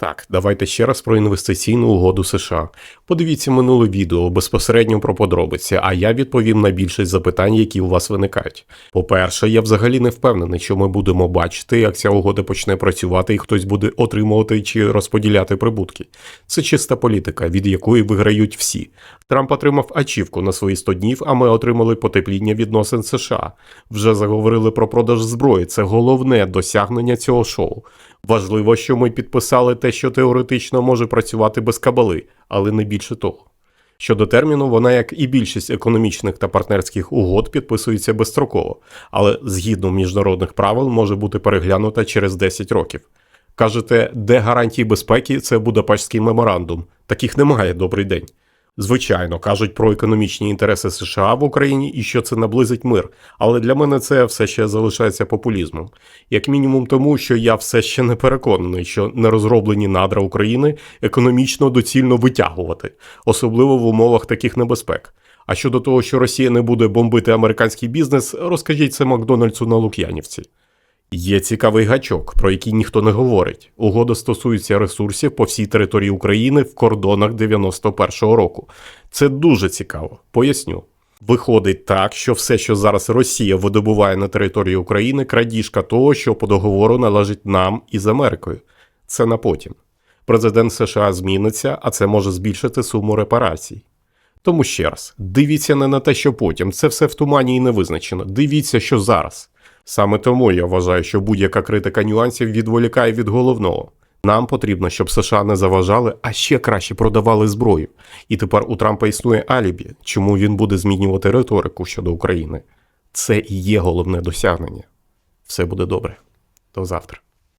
Так, давайте ще раз про інвестиційну угоду США. Подивіться минуле відео безпосередньо про подробиці, а я відповім на більшість запитань, які у вас виникають. По-перше, я взагалі не впевнений, що ми будемо бачити, як ця угода почне працювати і хтось буде отримувати чи розподіляти прибутки. Це чиста політика, від якої виграють всі. Трамп отримав ачівку на свої 100 днів, а ми отримали потепління відносин США. Вже заговорили про продаж зброї. Це головне досягнення цього шоу. Важливо, що ми підписали те, що теоретично може працювати без кабали, але не більше того. Щодо терміну, вона, як і більшість економічних та партнерських угод, підписується безстроково, але згідно міжнародних правил може бути переглянута через 10 років. Кажете, де гарантії безпеки це Будапештський меморандум. Таких немає, добрий день. Звичайно, кажуть про економічні інтереси США в Україні і що це наблизить мир, але для мене це все ще залишається популізмом. Як мінімум тому, що я все ще не переконаний, що нерозроблені надра України економічно доцільно витягувати, особливо в умовах таких небезпек. А щодо того, що Росія не буде бомбити американський бізнес, розкажіть це Макдональдсу на Лук'янівці. Є цікавий гачок, про який ніхто не говорить. Угода стосується ресурсів по всій території України в кордонах 91-го року. Це дуже цікаво. Поясню. Виходить так, що все, що зараз Росія видобуває на території України, крадіжка того, що по договору належить нам із Америкою. Це на потім. Президент США зміниться, а це може збільшити суму репарацій. Тому ще раз, дивіться не на те, що потім, це все в тумані і не визначено. Дивіться, що зараз. Саме тому я вважаю, що будь-яка критика нюансів відволікає від головного. Нам потрібно, щоб США не заважали, а ще краще продавали зброю. І тепер у Трампа існує алібі, чому він буде змінювати риторику щодо України. Це і є головне досягнення. Все буде добре. До завтра.